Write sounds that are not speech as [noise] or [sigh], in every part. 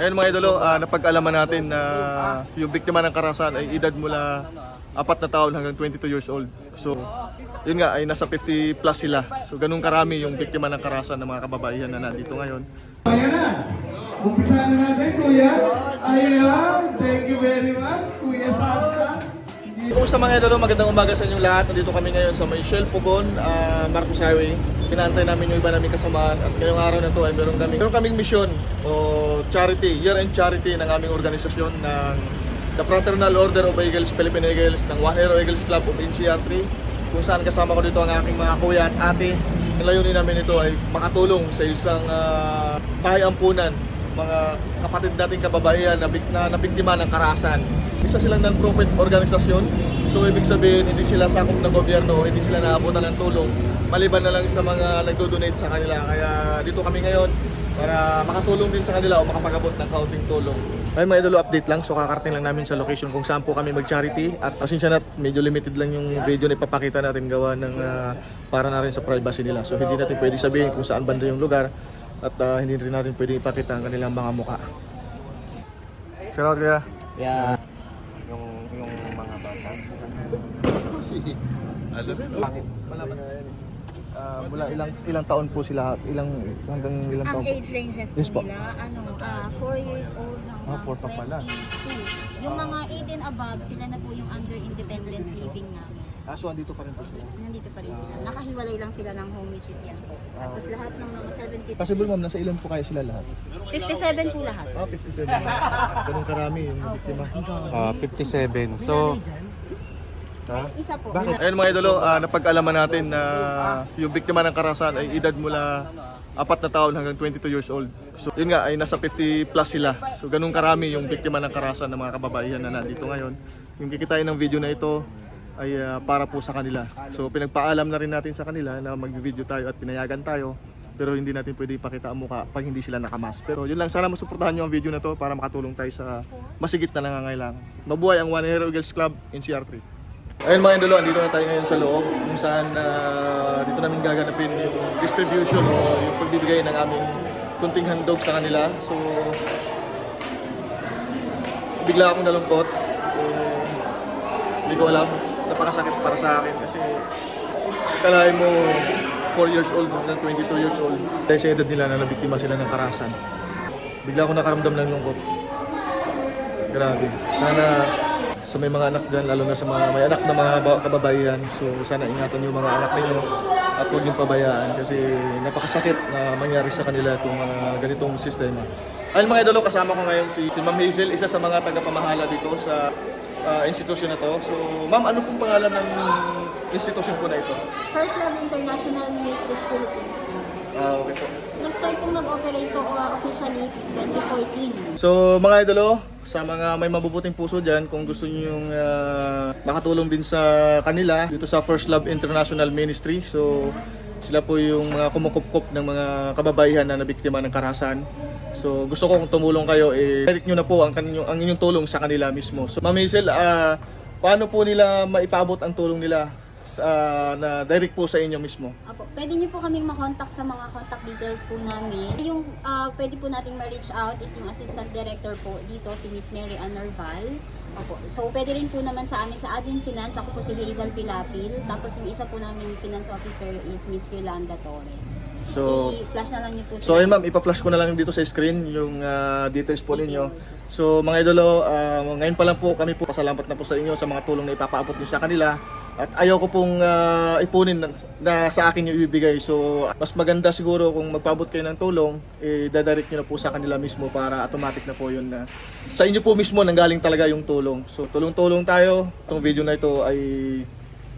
Ayun mga idolo, ah, napag-alaman natin na yung biktima ng karahasan ay edad mula apat na taon hanggang 22 years old. So, yun nga, ay nasa 50 plus sila. So, ganun karami yung biktima ng karahasan ng mga kababaihan na nandito ngayon. Ayan na. Umpisa na natin, Kuya. Ayan. Thank you very much, Kuya Santa. Kumusta mga idolo? Magandang umaga sa inyong lahat. Nandito kami ngayon sa may Shell Pugon, ah, Marcos Highway. Pinaantay namin yung iba namin kasamaan at ngayong araw na to ay meron kami meron kaming misyon o charity, year-end charity ng aming organisasyon ng The Fraternal Order of Eagles, Philippine Eagles, ng Hero Eagles Club of NCR3 kung saan kasama ko dito ang aking mga kuya at ate. Ang layunin namin ito ay makatulong sa isang uh, bahay ampunan mga kapatid nating kababaihan na, bik- na nabiktima ng karahasan. Isa silang non-profit organisasyon. So ibig sabihin, hindi sila sakop ng gobyerno, hindi sila naabutan ng tulong. Maliban na lang sa mga nagdo-donate sa kanila. Kaya dito kami ngayon para makatulong din sa kanila o makapagabot ng kaunting tulong. Ay mga idolo update lang, so kakarating lang namin sa location kung saan po kami mag-charity at pasensya na medyo limited lang yung video na ipapakita natin gawa ng ah, para na rin sa privacy nila. So hindi natin pwede sabihin kung saan banda yung lugar at ah, hindi rin natin pwede ipakita ang kanilang mga muka. Shout out kaya. Yeah. Yung, yung mga bata. Ano rin? Bakit? Malaman na yan. Ah, mula ilang ilang taon po sila ilang hanggang ilang Ang taon po? age ranges po Yes po. nila, ano, 4 years old Ah, hanggang four pa pala. 22. Yung mga 18 above, sila na po yung under independent living namin. Ah, so andito pa rin po sila. Nandito pa rin sila. Nakahiwalay lang sila ng home which is yan po. Tapos lahat ng mga 70, Possible ma'am, nasa ilan po kayo sila lahat? 57 po lahat. Ah, 57. Ganun karami yung biktima. Ah, 57. So, Ha? Isa po. Bakit? Ayun mga idolo, ah, napag-alaman natin na yung biktima ng karahasan ay edad mula apat na taon hanggang 22 years old. So yun nga ay nasa 50 plus sila. So ganun karami yung biktima ng karahasan ng mga kababaihan na nandito ngayon. Yung kikitain ng video na ito ay ah, para po sa kanila. So pinagpaalam na rin natin sa kanila na mag-video tayo at pinayagan tayo pero hindi natin pwede ipakita ang mukha pag hindi sila nakamas. Pero yun lang, sana masuportahan nyo ang video na to para makatulong tayo sa masigit na nangangailangan. Mabuhay ang One Hero Eagles Club in CR3. Ayun mga idolo, andito na tayo ngayon sa loob kung saan ah, dito namin gaganapin yung distribution o yung pagbibigay ng aming kunting handog sa kanila. So, bigla akong nalungkot. Eh, hindi ko alam. Napakasakit para sa akin kasi kalahin mo 4 years old hanggang 22 years old. Dahil sa edad nila na nabiktima sila ng karahasan. Bigla akong nakaramdam ng lungkot. Grabe. Sana sa may mga anak dyan, lalo na sa mga may anak na mga ba- kababaihan. So sana ingatan yung mga anak ninyo at huwag yung pabayaan kasi napakasakit na mangyari sa kanila itong mga ganitong sistema. Ayun mga idolo, kasama ko ngayon si, si Ma'am Hazel, isa sa mga tagapamahala dito sa ah, institusyon na to. So Ma'am, ano pong pangalan ng institusyon po na ito? First Love International Ministries Philippines. Ah, okay po. Nag-start pong mag-operate po uh, officially 2014. So mga idolo, sa mga may mabubuting puso dyan, kung gusto niyo yung ah, makatulong din sa kanila dito sa First Love International Ministry. So sila po yung mga kumukupkup ng mga kababaihan na nabiktima ng karahasan. So gusto ko kung tumulong kayo, eh, direct nyo na po ang, kanyang, ang inyong tulong sa kanila mismo. So Ma'am Hazel, ah, paano po nila maipabot ang tulong nila sa, na direct po sa inyo mismo? Apo, pwede niyo po kaming makontak sa mga contact details po namin. Yung ah, pwede po nating ma-reach out is yung assistant director po dito, si Miss Mary Ann Norval. Opo. So, pwede rin po naman sa amin sa admin finance, ako po si Hazel Pilapil. Tapos yung isa po namin finance officer is Miss Yolanda Torres. So- I-flash na lang niyo po So ayun ma'am, ipa-flash ko na lang dito sa screen yung ah, details po ninyo. So mga idolo, ah, ngayon pa lang po kami po pasalamat na po sa inyo sa mga tulong na ipapaabot niyo sa kanila. At ayaw ko pong ah, ipunin na, na sa akin yung ibibigay. So mas maganda siguro kung magpaabot kayo ng tulong, eh, dadirect nyo na po sa kanila mismo para automatic na po yun na sa inyo po mismo nanggaling talaga yung tulong. So tulong-tulong tayo. Itong video na ito ay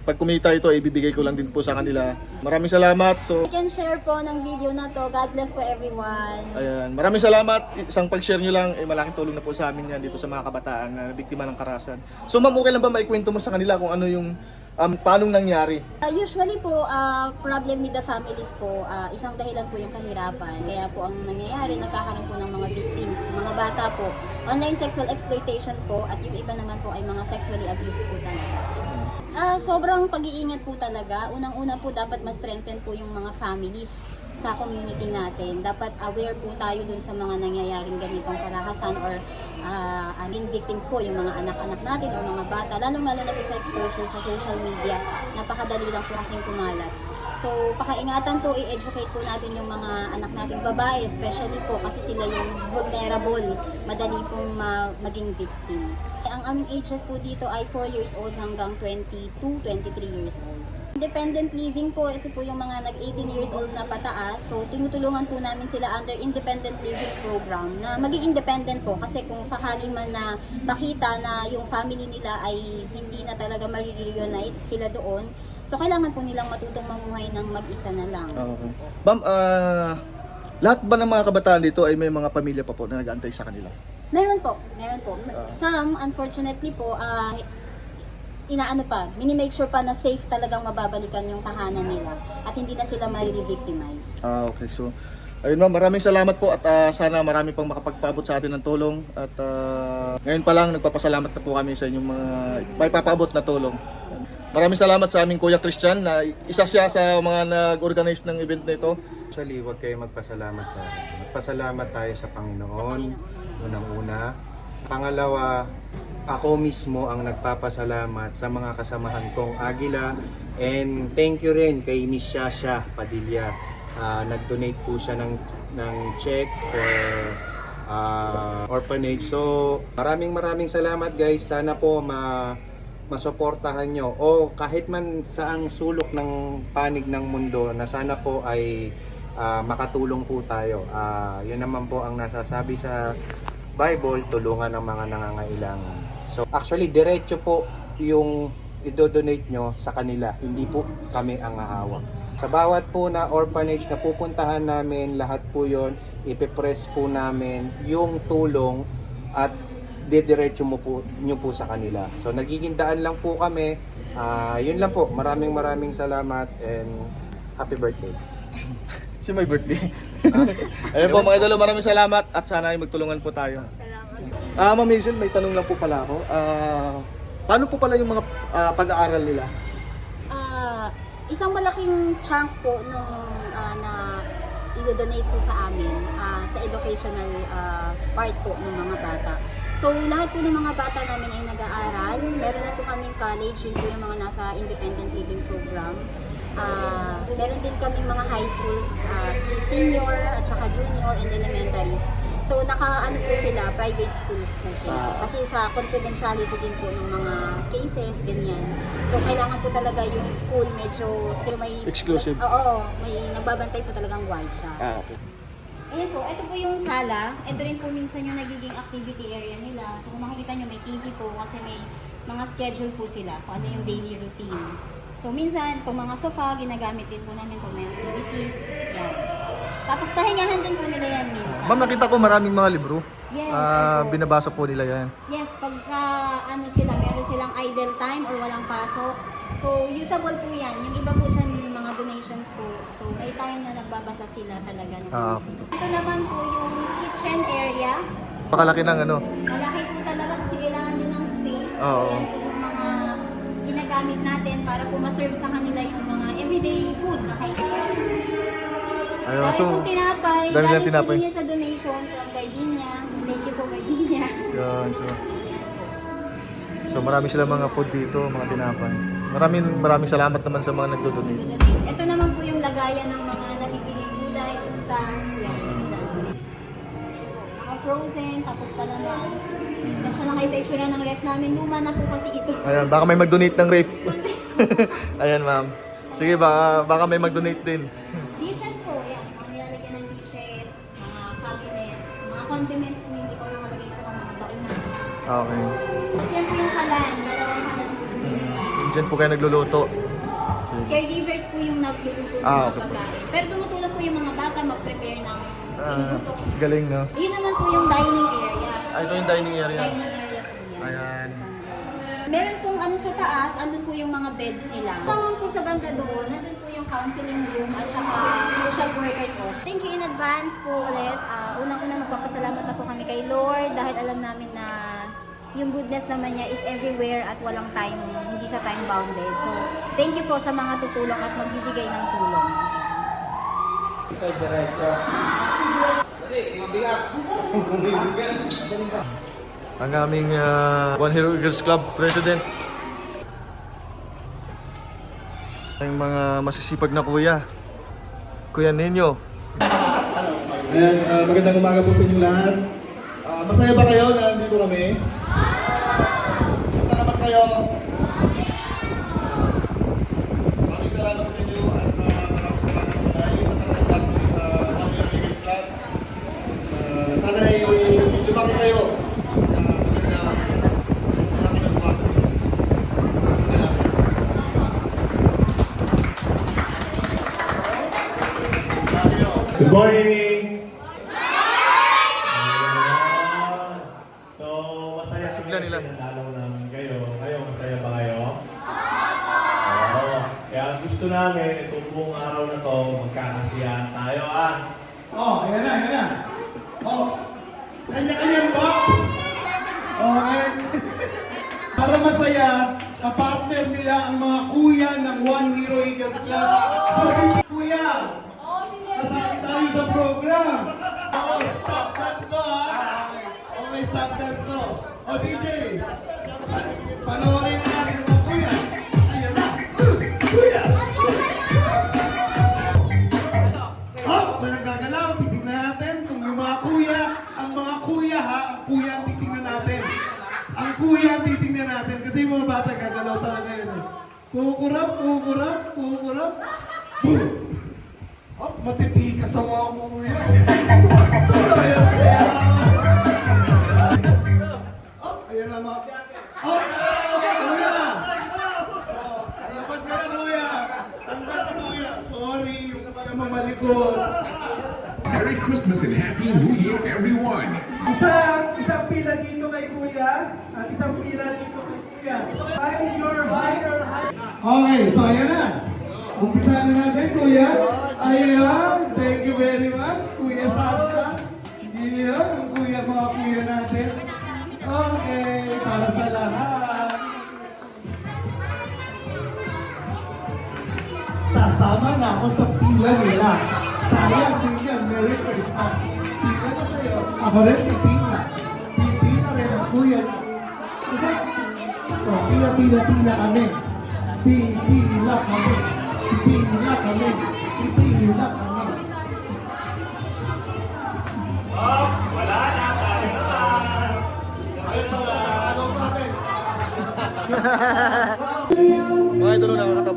pag kumita ito, ibibigay ko lang din po sa kanila. Maraming salamat. So You can share po ng video na to. God bless po everyone. Ayan, maraming salamat. Isang pag-share nyo lang, eh, malaking tulong na po sa amin yan dito sa mga kabataan na biktima ng karahasan. So ma'am, okay lang ba maikwento mo sa kanila kung ano yung, um, paanong nangyari? Uh, usually po, uh, problem with the families po, uh, isang dahilan po yung kahirapan. Kaya po ang nangyayari, nagkakaroon po ng mga victims, mga bata po. Online sexual exploitation po at yung iba naman po ay mga sexually abused po talaga. Ah, sobrang pag-iingat po talaga. Unang-una po dapat ma-strengthen po yung mga families. sa community natin. Dapat aware po tayo dun sa mga nangyayaring ganitong karahasan or uh, aning victims po, yung mga anak-anak natin or mga bata, lalong-lalo na po sa exposure sa social media, napakadali lang po kasing kumalat. So, pakaingatan po, i-educate po natin yung mga anak nating babae, especially po kasi sila yung vulnerable, madali pong ma- maging victims. Ang aming ages po dito ay 4 years old hanggang 22, 23 years old. Independent living po, ito po yung mga nag-18 years old na pataas. So, tinutulungan po namin sila under independent living program na maging independent po kasi kung sakali man na makita na yung family nila ay hindi na talaga ma-reunite sila doon, so kailangan po nilang matutong mamuhay ng mag-isa na lang. Okay. Ma'am, ah, lahat ba ng mga kabataan dito ay may mga pamilya pa po na nag-aantay sa kanila? Meron po, meron po. Some, unfortunately po, ah, inaano pa, mini-make sure pa na safe talagang mababalikan yung tahanan nila at hindi na sila may re-victimize. Ah, okay. So, ayun ma'am, maraming salamat po at ah, sana marami pang makapagpaabot sa atin ng tulong at ah, ngayon pa lang nagpapasalamat na po kami sa inyong mga may papaabot na tulong. Maraming salamat sa aming Kuya Christian na isa siya sa mga nag-organize ng event na ito. Actually, huwag kayo magpasalamat sa akin. Magpasalamat tayo sa Panginoon, unang-una. Pangalawa, ako mismo ang nagpapasalamat sa mga kasamahan kong Agila. And thank you rin kay Miss Shasha Padilla. Ah, nag-donate po siya ng, ng check for ah, orphanage. So, maraming maraming salamat guys. Sana po ma masuportahan nyo o kahit man saang sulok ng panig ng mundo na sana po ay ah, makatulong po tayo. Ah, yun naman po ang nasasabi sa Bible, tulungan ang mga nangangailangan. So actually diretso po yung idodonate nyo sa kanila, hindi po kami ang hahawak. Sa bawat po na orphanage na pupuntahan namin, lahat po yon ipipress po namin yung tulong at didiretso mo po, nyo po sa kanila. So nagiging daan lang po kami. Ah, yun lang po. Maraming maraming salamat and happy birthday. [laughs] Si my birthday. [laughs] ayun po mga idolo, maraming salamat at sana ay magtulungan po tayo. Ah, Ma'am Hazel, may tanong lang po pala ako. Ah, paano po pala yung mga ah, pag-aaral nila? Ah, isang malaking chunk po nung ah, na i-donate po sa amin ah, sa educational ah, part po ng mga bata. So, lahat po ng mga bata namin ay nag-aaral. Meron na po kaming college, yun po yung mga nasa independent living program. Ah, meron din kaming mga high schools, ah, si senior at saka junior and elementaries. So, naka-ano po sila, private schools po sila. Kasi sa confidentiality din po ng mga cases, ganyan. So, kailangan po talaga yung school medyo sila may... Exclusive. Oo, may nagbabantay po talagang guard siya. Ah, okay. Ayan po, ito po yung sala. Ito rin po minsan yung nagiging activity area nila. So, kung makikita nyo, may TV po kasi may mga schedule po sila kung ano yung daily routine. So, minsan, itong mga sofa, ginagamit din po namin kung may activities. Yan. Tapos, pahingahan din po nila yan minsan. Ma'am, nakita ko maraming mga libro. Yes, Ah, opo. binabasa po nila yan. Yes, pagka ano sila, meron silang idle time or walang pasok. So, usable po yan. Yung iba po yung mga donations po. So, may time na nagbabasa sila talaga. ng Ah, book. Ito naman po yung kitchen area. Pakalaki ng ano. Malaki po talaga kasi kailangan din ng space. Oo. Yan po yung mga ginagamit natin para po maserve sa kanila yung mga everyday food na kailangan. Ayun, Dahil so, po tinapay, dami galing ng tinapay. po niya sa donation from Gardenia. Thank you po Gardenia. Yan, so. So marami sila mga food dito, mga tinapay. Maraming maraming salamat naman sa mga nagdo-donate. Ito naman po yung lagayan ng mga nabibiling gulay, utas, yan. Mga frozen, tapos pala na. Nasya lang kayo sa itsura ng ref namin. Luma na po kasi ito. Ayan, baka may mag-donate ng ref. [laughs] Ayan, ma'am. Sige, baka, baka may mag-donate din. Okay. Po yung kalan, dalawang kalan po yung binigay. Diyan po kayo nagluluto. Caregivers po yung nagluluto ng Ah, mga okay. pagkain. Pero tumutulong po yung mga bata mag-prepare ng Ah, galing, no? Yun naman po yung dining area. Ah, ito yung dining area. Dining area po yan. Ayan. Meron pong ano sa taas, andun po yung mga beds nila. Tamang po sa banda doon, nandun po yung counseling room at saka social workers off. Thank you in advance po ulit. Ah, unang-una magpapasalamat na po kami kay Lord dahil alam namin na yung goodness naman niya is everywhere at walang time, hindi siya time bounded. So, thank you po sa mga tutulong at magbibigay ng tulong. [laughs] Ang aming ah, One Hero Eagles Club President. Ang mga masisipag na kuya. Kuya Ninyo. Ayan, ah, magandang umaga po sa inyong lahat. Ah, masaya ba kayo na nandito kami? Kayo. Maraming salamat sa inyo at ah, maraming salamat sa lahat ng natanggap sa One Hero Eagles Club. Ah, sana ay lumaki kayo. Salamat. Good morning! So, masaya Sigla nila. kasi natalaw namin kayo. Kayo, masaya ba kayo? Oo. Kaya gusto namin, itong buong araw na to, magkakasiyahan tayo, ah. Oh, ayan na, ayan na. Oh, kanya-kanyang box. Okay. Para masaya, kapartner nila ang mga kuya ng One Hero Eagles Club. So, kuya, Kasali tayo sa program. Oo, stop dance to ha. Okay, stop dance to. O DJ, pa- panoorin Kukurap, kukurap, kukurap. Boom! Oh, matiti ka sa mga kuya. Sa pila nila. Sayang din yan, Merry Christmas. Pila na kayo. Ako rin, pipila. Pipila rin ang kuya. Kasi, oh, pila, pila, pila kami. Pipila kami. Pipila kami. Pipila kami.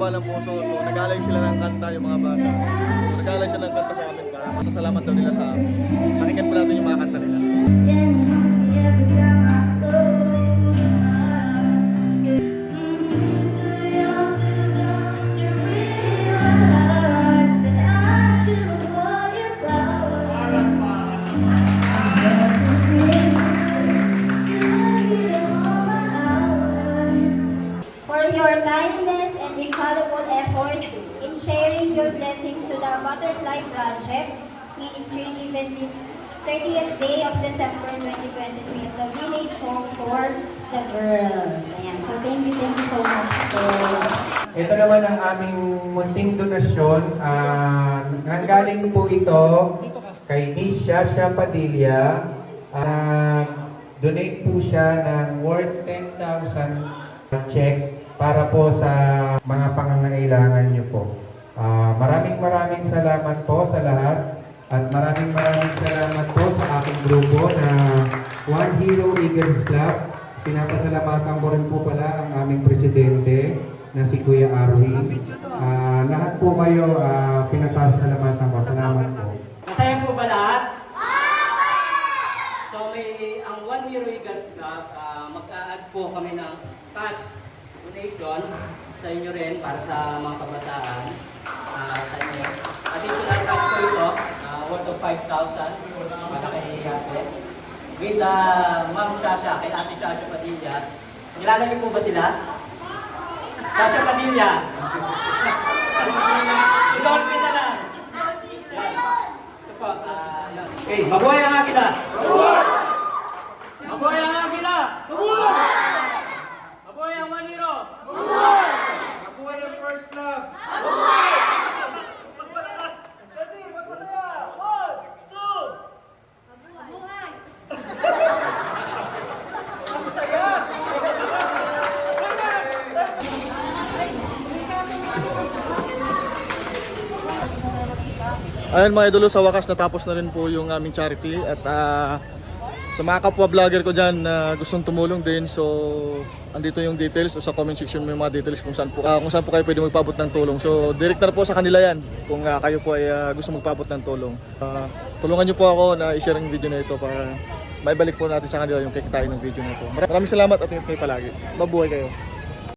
Nakakataba ng puso. So nagaling sila ng kanta yung mga bata. So nagaling sila ng kanta sa amin para masasalamat daw nila sa amin. Pakinggan po natin yung mga kanta nila. For donasyon. Ah, nanggaling po ito kay Miss Shasha Padilla. Ah, donate po siya ng worth 10,000 check para po sa mga pangangailangan niyo po. Ah, maraming maraming salamat po sa lahat at maraming maraming salamat po sa aking grupo na One Hero Eagles Club. Pinapasalamatan ko rin po pala ang aming presidente na si Kuya Arwin. Lahat po kayo ah, pinapasalamatan ko. Salamat po. Masaya po ba lahat? So may ang One Year Eagles Club, ah, mag-a-add po kami ng cash donation sa inyo rin para sa mga kabataan. Ah, sa inyo. Additional cash po ito, ah, worth of 5,000 para kay ate. With uh, Ma'am Shasha, kay Ate Shasha Padilla. Kilala niyo po ba sila? Shasha Padilla. Dolphin na lang. Yan. Ito po, ah, yan. Okay, mabuhay ang agila! Mabuhay! Mabuhay ang maniro! Mabuhay! Mabuhay ang first love! Mabuhay! Magpalakas! Dati, magpasaya! Ayun mga idolo, sa wakas natapos na rin po yung aming charity at ah, sa mga kapwa vlogger ko dyan na gustong tumulong din so andito yung details o sa comment section may mga details kung saan po ah, kung saan po kayo pwede magpaabot ng tulong. So director po sa kanila yan kung ah, kayo po ay ah, gusto magpaabot ng tulong. Ah, tulungan niyo po ako na i-share ang video na ito para maibalik po natin sa kanila yung kikitain ng video na ito. Maraming salamat at ingat kayo palagi. Mabuhay kayo.